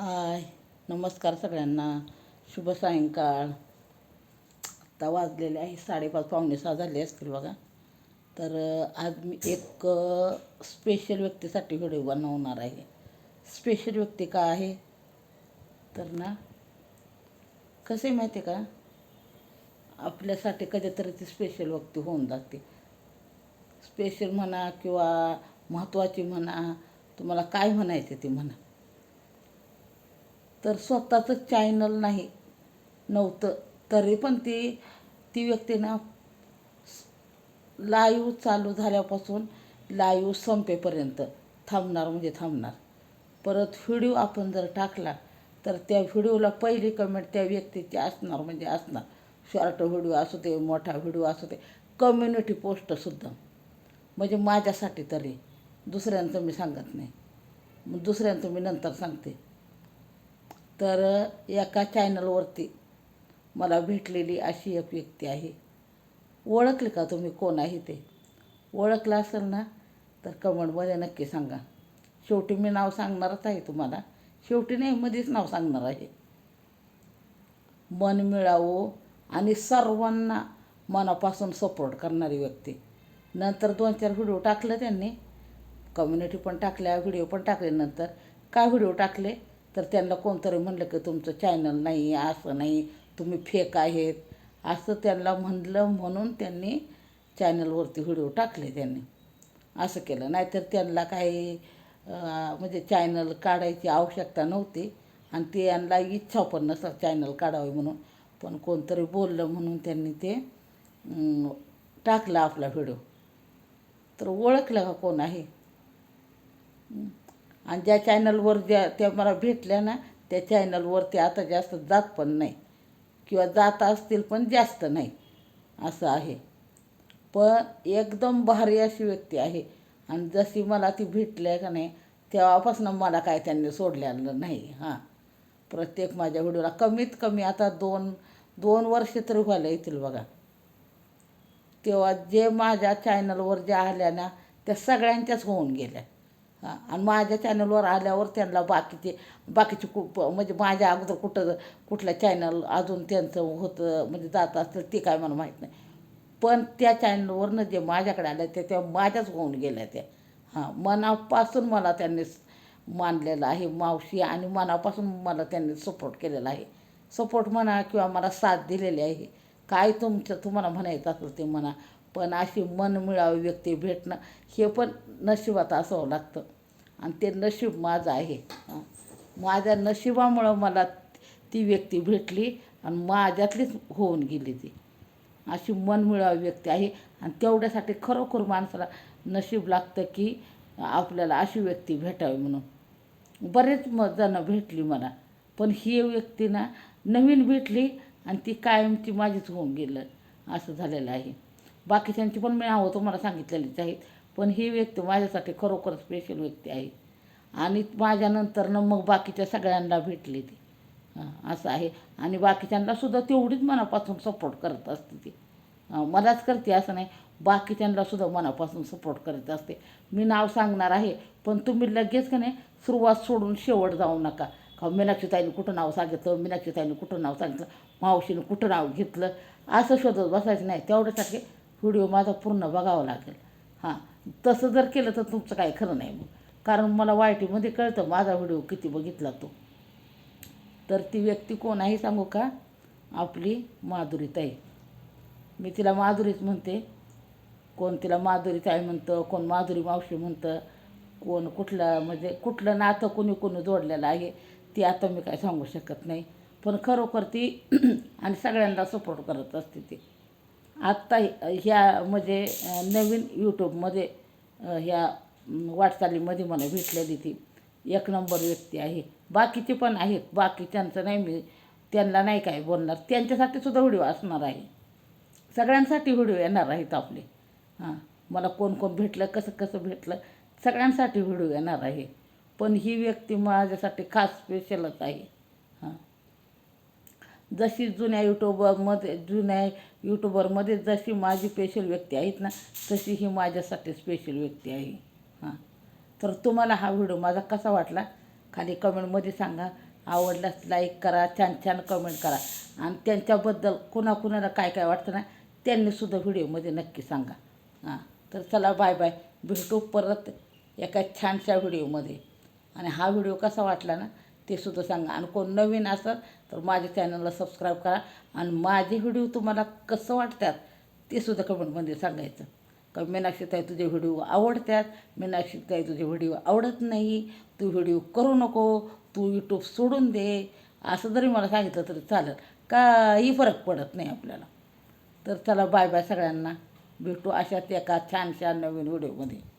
हाय. नमस्कार सगळ्यांना. शुभ सायंकाळ. आता वाजलेले आहे साडेपाच पावणे सहा झाले असतील बघा. तर आज मी एक स्पेशल व्यक्तीसाठी व्हिडिओ बनवणार आहे. स्पेशल व्यक्ती का आहे? तर ना कसं आहे माहिती आहे का? आपल्यासाठी कधीतरी ती स्पेशल व्यक्ती होऊन जाते. स्पेशल म्हणा किंवा महत्त्वाची म्हणा तुम्हाला काय म्हणायचं ते म्हणा. तर स्वतःचं चॅनल नाही. नव्हतं. तरी पण ती ती व्यक्तीनं लाईव्ह चालू झाल्यापासून लाईव्ह संपेपर्यंत थांबणार म्हणजे थांबणार. परत व्हिडिओ आपण जर टाकला तर त्या व्हिडिओला पहिली कमेंट त्या व्यक्तीची असणार म्हणजे असणार. शॉर्ट व्हिडिओ असू दे मोठा व्हिडिओ असू दे कम्युनिटी पोस्टसुद्धा म्हणजे माझ्यासाठी तरी. दुसऱ्यांचं मी सांगत नाही. दुसऱ्यांचं मी नंतर सांगते. तर एका चॅनलवरती मला भेटलेली अशी एक व्यक्ती आहे. ओळखली का तुम्ही? कोण आहे ते? ओळखलं असेल ना तर कमेंटमध्ये नक्की सांगा. शेवटी मी नाव सांगणारच आहे तुम्हाला. शेवटी नाही मध्येच नाव सांगणार आहे. मन मिळावं आणि सर्वांना मनापासून सपोर्ट करणारी व्यक्ती. नंतर दोन चार व्हिडिओ टाकलं त्यांनी. कम्युनिटी पण टाकल्या व्हिडिओ पण टाकले नंतर. काय व्हिडिओ टाकले? तर त्यांना कोणतरी म्हणलं की तुमचं चॅनल नाही असं नाही तुम्ही फेक आहेत. असं त्यांना म्हणलं म्हणून त्यांनी चॅनलवरती व्हिडिओ टाकले त्यांनी. असं केलं. नाहीतर त्यांना काही म्हणजे चॅनल काढायची आवश्यकता नव्हती. आणि ते यांना इच्छा पण नसतात चॅनल काढावे म्हणून. पण कोणतरी बोललं म्हणून त्यांनी ते टाकला आपला व्हिडिओ तर ओळखलं का कोण आहे? आणि ज्या चॅनलवर ज्या त्या मला भेटल्या ना त्या चॅनलवर ते आता जास्त जात पण नाही. किंवा जात असतील पण जास्त नाही. असं आहे. पण एकदम भारी अशी व्यक्ती आहे. आणि जशी मला ती भेटली आहे का नाही तेव्हापासून मला काय त्यांनी सोडलेलं नाही. हां. प्रत्येक माझ्या व्हिडिओला कमीत कमी आता दोन दोन वर्ष तरी व्हायला येतील बघा. तेव्हा जे माझ्या चॅनलवर ज्या आल्या ना त्या सगळ्यांच्याच होऊन गेल्या. हां आणि माझ्या चॅनलवर आल्यावर त्यांना बाकीचे बाकीचे खूप म्हणजे माझ्या अगोदर कुठं कुठलं चॅनल अजून त्यांचं होतं म्हणजे जात असतं ते काय मला माहीत नाही. पण त्या चॅनलवरनं जे माझ्याकडे आल्या त्या त्या माझ्याच होऊन गेल्या त्या. हां मनापासून मला त्यांनी मानलेलं आहे मावशी आणि मनापासून मला त्यांनी सपोर्ट केलेला आहे. सपोर्ट म्हणा किंवा मला साथ दिलेली आहे. काय तुमचं तुम्हाला म्हणायचं असेल ते म्हणा. पण अशी मन मिळावी व्यक्ती भेटणं हे पण नशिबात असावं लागतं. आणि ते नशीब माझं आहे. माझ्या नशिबामुळं मला ती व्यक्ती भेटली आणि माझ्यातलीच होऊन गेली ती. अशी मन मिळावी व्यक्ती आहे. आणि तेवढ्यासाठी खरोखर माणसाला नशीब लागतं की आपल्याला अशी व्यक्ती भेटावी म्हणून. बरेच म जणं भेटली मला. पण ही व्यक्ती ना नवीन भेटली आणि ती कायमची माझीच होऊन गेलं. असं झालेलं आहे. बाकीच्यांची पण मी नावं तुम्हाला सांगितलेलीच आहेत. पण ही व्यक्ती माझ्यासाठी खरोखर स्पेशल व्यक्ती आहे. आणि माझ्यानंतरनं मग बाकीच्या सगळ्यांना भेटली ती. हां असं आहे. आणि बाकीच्यांना सुद्धा तेवढीच मनापासून सपोर्ट करत असते ती. मलाच करते असं नाही. बाकीच्यांना सुद्धा मनापासून सपोर्ट करत असते. मी नाव सांगणार आहे पण तुम्ही लगेच का नाही सुरुवात सोडून शेवट जाऊ नका. का मीनाक्षीताईने कुठं नाव सांगितलं मीनाक्षीताईने कुठं नाव सांगितलं मावशीने कुठं नाव घेतलं असं शोधत बसायचं नाही. तेवढ्यासाठी व्हिडिओ माझा पूर्ण बघावा लागेल. हां तसं जर केलं तर तुमचं काही खरं नाही मग. कारण मला वाईटीमध्ये कळतं माझा व्हिडिओ किती बघितला तो. तर ती व्यक्ती कोण आहे सांगू का? आपली माधुरीताई मी तिला माधुरीच म्हणते. कोण तिला माधुरीताई म्हणतं कोण माधुरी मावशी म्हणतं कोण कुठलं म्हणजे कुठलं नातं कोणी कोणी जोडलेलं आहे ती आता मी काय सांगू शकत नाही. पण खरोखर ती आणि सगळ्यांना सपोर्ट करत असते ती. आत्ता ह्या म्हणजे नवीन यूट्यूबमध्ये ह्या वाटचालीमध्ये मला भेटलेली ती एक नंबर व्यक्ती आहे. बाकीचे पण आहेत. बाकीच्यांचं नाही मी त्यांना नाही काय बोलणार. त्यांच्यासाठी सुद्धा व्हिडिओ असणार आहे. सगळ्यांसाठी व्हिडिओ येणार आहेत आपले. हां. मला कोण कोण भेटलं कसं कसं भेटलं सगळ्यांसाठी व्हिडिओ येणार आहे. पण ही व्यक्ती माझ्यासाठी खास स्पेशलच आहे. जशी जुन्या यूट्यूबरमध्ये जुन्या यूट्यूबरमध्ये जशी माझी स्पेशल व्यक्ती आहेत ना तशी ही माझ्यासाठी स्पेशल व्यक्ती आहे. हां. तर तुम्हाला हा व्हिडिओ माझा कसा वाटला? खाली कमेंटमध्ये सांगा. आवडल्यास लाईक करा छान छान कमेंट करा. आणि त्यांच्याबद्दल कुणाकुणाला काय काय वाटतं ना त्यांनीसुद्धा व्हिडिओमध्ये नक्की सांगा. हां. तर चला बाय बाय भेटू परत एका छानशा व्हिडिओमध्ये आणि हा व्हिडिओ कसा वाटला ना ते सुद्धा सांगा. आणि कोण नवीन असेल तर माझ्या चॅनलला सबस्क्राईब करा. आणि माझे व्हिडिओ तुम्हाला कसं वाटतात ते सुद्धा कमेंटमध्ये सांगायचं. का मीनाक्षीताई तुझे व्हिडिओ आवडतात? मीनाक्षीताई तुझे व्हिडिओ आवडत नाही? तू व्हिडिओ करू नको. तू यूट्यूब सोडून दे. असं जरी मला सांगितलं तरी चालेल. काही फरक पडत नाही आपल्याला. तर चला बाय बाय सगळ्यांना. भेटू अशाच एका छानशा नवीन व्हिडिओमध्ये